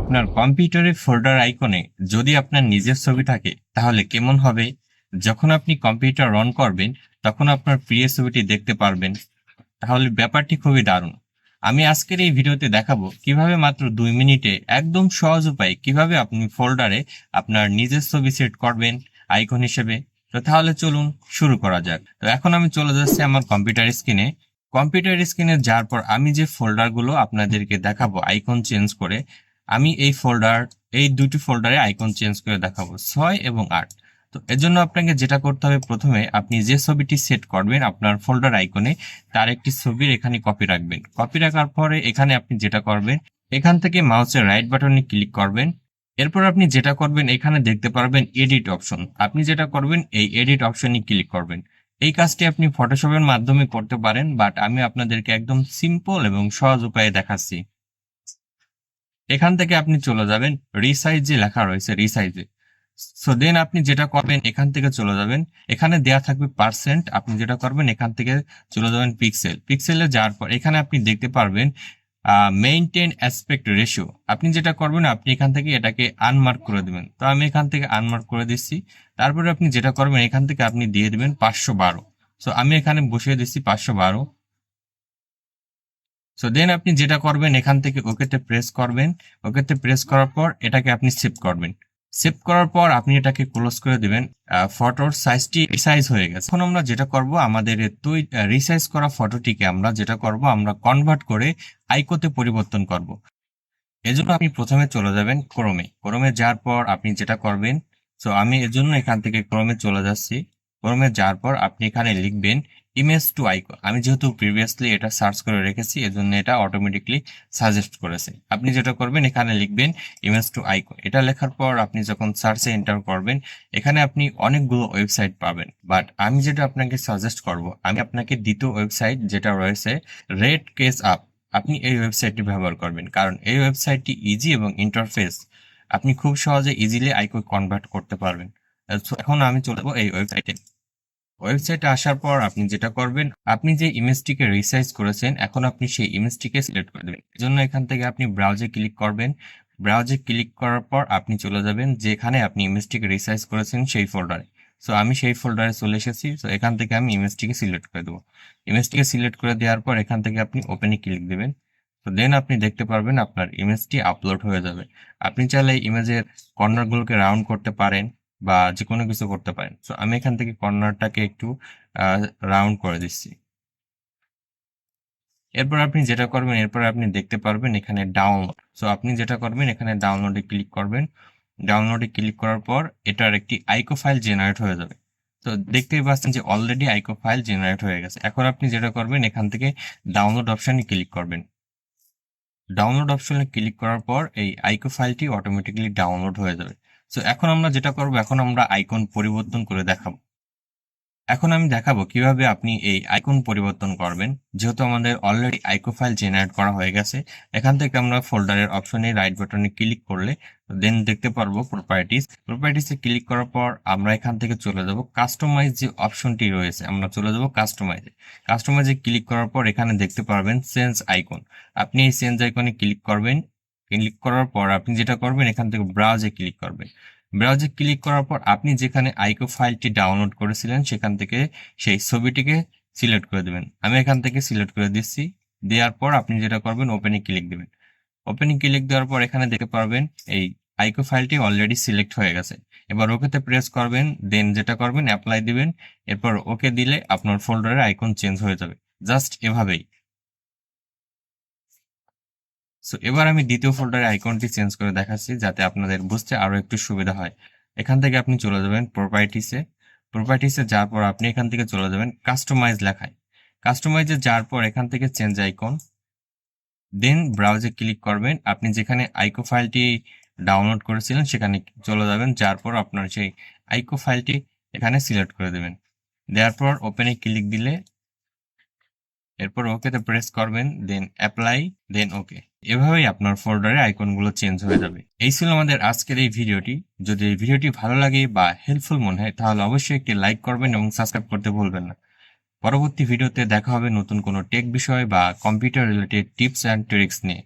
আপনার কম্পিউটারের ফোল্ডার আইকনে যদি আপনার নিজের ছবি থাকে, তাহলে কেমন হবে? যখন আপনি কম্পিউটার রন করবেন, তখন আপনার প্রিয় ছবিটি দেখতে পারবেন। তাহলে ব্যাপারটি খুবই দারুণ। আমি আজকের এই ভিডিওতে দেখাবো কীভাবে মাত্র দুই মিনিটে একদম সহজ উপায়ে কীভাবে আপনি ফোল্ডারে আপনার নিজের ছবি সেট করবেন আইকন হিসেবে। তো তাহলে চলুন শুরু করা যাক। তো এখন আমি চলে যাচ্ছি আমার কম্পিউটার স্ক্রিনে। কম্পিউটার স্ক্রিনে যাওয়ার পর আমি যে ফোল্ডারগুলো আপনাদেরকে দেখাবো আইকন চেঞ্জ করে আমি এই ফোল্ডার এই দুটি ফোল্ডারে আইকন চেঞ্জ করে দেখাবো, ছয় এবং আট। তো এর জন্য আপনাকে যেটা করতে হবে প্রথমে, আপনি যে ছবিটি সেট করবেন আপনার ফোল্ডার আইকনে তার একটি ছবির এখানে কপি রাখবেন। কপি রাখার পরে এখানে আপনি যেটা করবেন, এখান থেকে মাউসের রাইট বাটনে ক্লিক করবেন। এরপর আপনি যেটা করবেন, এখানে দেখতে পারবেন এডিট অপশন আপনি যেটা করবেন, এই এডিট অপশনে ক্লিক করবেন। এই কাজটি আপনি ফটোশপের মাধ্যমে করতে পারেন বাট আমি আপনাদেরকে একদম সিম্পল এবং সহজ উপায়ে দেখাচ্ছি। এখান থেকে আপনি চলে যাবেন রিসাইজ যে লেখা রয়েছে রিসাইজে সো দেন আপনি যেটা করবেন, এখান থেকে চলে যাবেন। এখানে দেয়া থাকবে পার্সেন্ট আপনি যেটা করবেন, এখান থেকে চলে যাবেন পিক্সেল পিক্সেলে যাওয়ার পর, এখানে আপনি দেখতে পারবেন মেইনটেন অ্যাসপেক্ট রেশিও আপনি যেটা করবেন, আপনি এখান থেকে এটাকে আনমার্ক করে দেবেন। তো আমি এখান থেকে আনমার্ক করে দিচ্ছি। তারপরে আপনি যেটা করবেন, এখান থেকে আপনি দিয়ে দেবেন পাঁচশো বারো। সো আমি এখানে বসিয়ে দিচ্ছি পাঁচশো বারো। সো দেন আপনি যেটা করবেন, এখান থেকে ওকেতে প্রেস করবেন। ওকেতে প্রেস করার পর এটাকে আপনি সেভ করবেন। সেভ করার পর আপনি এটাকে ক্লোজ করে দিবেন। ফটোর সাইজটি রিসাইজ হয়ে গেছে। এখন আমরা যেটা করব, আমাদের তুই রিসাইজ করা ফটোটিকে আমরা যেটা করব, আমরা কনভার্ট করে আইকোতে পরিবর্তন করব। এজন্য আপনি প্রথমে চলে যাবেন ক্রোমে ক্রোমে যাওয়ার পর আপনি যেটা করবেন সো আমি এজন্য এখান থেকে ক্রোমে চলে যাচ্ছি। ক্রোমে যাওয়ার পর আপনি এখানে লিখবেন ইমেজ টু আইকন আমি যেহেতু প্রিভিয়াসলি এটা সার্চ করে রেখেছি, এজন্য এটা অটোমেটিকলি সাজেস্ট করেছে। আপনি যেটা করবেন, এখানে লিখবেন ইমেজ টু আইকন এটা লেখার পর আপনি যখন সার্চে এন্টার করবেন, এখানে আপনি অনেকগুলো ওয়েবসাইট পাবেন। বাট আমি যেটা আপনাকে সাজেস্ট করব, আমি আপনাকে দ্বিতীয় ওয়েবসাইট যেটা রয়েছে রেড কেস আপ আপনি এই ওয়েবসাইটটি ব্যবহার করবেন। কারণ এই ওয়েবসাইটটি ইজি এবং ইন্টারফেস আপনি খুব সহজে ইজিলি আইকন কনভার্ট করতে পারবেন। এখন আমি চলে যাব এই ওয়েবসাইটে ওয়েবসাইটে আসার পর আপনি যেটা করবেন, আপনি যে ইমেজটিকে রিসাইজ করেছেন, এখন আপনি সেই ইমেজটিকে সিলেক্ট করে দেবেন। এজন্য এখান থেকে আপনি ব্রাউজে ক্লিক করবেন। ব্রাউজে ক্লিক করার পর আপনি চলে যাবেন, যেখানে আপনি ইমেজটিকে রিসাইজ করেছেন সেই ফোল্ডারে সো আমি সেই ফোল্ডারে চলে এসেছি তো এখান থেকে আমি ইমেজটিকে সিলেক্ট করে দেবো। ইমেজটিকে সিলেক্ট করে দেওয়ার পর এখান থেকে আপনি ওপেনে ক্লিক দেবেন। তো দেন আপনি দেখতে পারবেন আপনার ইমেজটি আপলোড হয়ে যাবে। আপনি চাইলে ইমেজের কর্নারগুলোকে রাউন্ড করতে পারেন। বা যে কোনো কিছু করতে পারেন। সো আমি এখান থেকে কর্নারটাকে একটু রাউন্ড করে দিচ্ছি। এরপর আপনি যেটা করবেন, এরপর আপনি দেখতে পারবেন এখানে ডাউনলোড। সো আপনি যেটা করবেন, এখানে ডাউনলোডে ক্লিক করবেন। ডাউনলোডে ক্লিক করার পর এটার একটি আইকো ফাইল জেনারেট হয়ে যাবে। তো দেখতেই পাচ্ছেন যে অলরেডি আইকো ফাইল জেনারেট হয়ে গেছে। এখন আপনি যেটা করবেন, এখান থেকে ডাউনলোড অপশানে ক্লিক করবেন। ডাউনলোড অপশনে ক্লিক করার পর এই আইকো ফাইলটি অটোমেটিক্যালি ডাউনলোড হয়ে যাবে। সো এখন আমরা যেটা করব, এখন আমরা আইকন পরিবর্তন করে দেখাবো। এখন আমি দেখাবো কীভাবে আপনি এই আইকন পরিবর্তন করবেন। যেহেতু আমাদের অলরেডি আইকো ফাইল জেনারেট করা হয়ে গেছে, এখান থেকে আমরা ফোল্ডারের অপশনে রাইট বাটনে ক্লিক করলে দেন দেখতে পারব প্রপার্টিস প্রপার্টিসে ক্লিক করার পর আমরা এখান থেকে চলে যাব। কাস্টমাইজ যে অপশনটি রয়েছে, আমরা চলে যাব কাস্টমাইজে কাস্টমাইজে ক্লিক করার পর এখানে দেখতে পারবেন সেন্স আইকন আপনি এই সেন্স আইকনে ক্লিক করবেন ক্লিক করার পর আপনি যেটা করবেন, এখান থেকে ব্রাউজে ক্লিক করবেন। ব্রাউজে ক্লিক করার পর আপনি যেখানে আইকো ফাইলটি ডাউনলোড করেছিলেন, সেখান থেকে সেই ছবিটিকে সিলেক্ট করে দেবেন। আমি এখান থেকে সিলেক্ট করে দিচ্ছি। দেওয়ার পর আপনি যেটা করবেন ওপেনে ক্লিক দেবেন। ওপেনে ক্লিক দেওয়ার পর এখানে দেখতে পারবেন, এই আইকো ফাইলটি অলরেডি সিলেক্ট হয়ে গেছে। এবার ওকেতে প্রেস করবেন দেন যেটা করবেন অ্যাপ্লাই দিবেন। এরপর ওকে দিলে আপনার ফোল্ডারের আইকন চেঞ্জ হয়ে যাবে। জাস্ট এভাবেই। সো এবার আমি দ্বিতীয় ফোল্ডারে আইকনটি চেঞ্জ করে দেখাচ্ছি যাতে আপনাদের বুঝতে আরও একটু সুবিধা হয়। এখান থেকে আপনি চলে যাবেন প্রপার্টিসে প্রপার্টিসে যাওয়ার পর আপনি এখান থেকে চলে যাবেন কাস্টমাইজ লেখায়। কাস্টমাইজে যাওয়ার পর এখান থেকে চেঞ্জ আইকন দেন ব্রাউজে ক্লিক করবেন। আপনি যেখানে আইকো ফাইলটি ডাউনলোড করেছিলেন, সেখানে চলে যাবেন। যার পর আপনার সেই আইকো ফাইলটি এখানে সিলেক্ট করে দেবেন। দেওয়ার পর ওপেনে ক্লিক দিলে এরপর ওকেতে প্রেস করবেন দেন অ্যাপ্লাই দেন ওকে এভাবেই আপনার ফোল্ডারে আইকনগুলো চেঞ্জ হয়ে যাবে। এই ছিল আমাদের আজকের এই ভিডিওটি। যদি এই ভিডিওটি ভালো লাগে বা হেল্পফুল মনে হয়, তাহলে অবশ্যই একটি লাইক করবেন এবং সাবস্ক্রাইব করতে ভুলবেন না। পরবর্তী ভিডিওতে দেখা হবে নতুন কোনো টেক বিষয় বা computer related tips and tricks নিয়ে।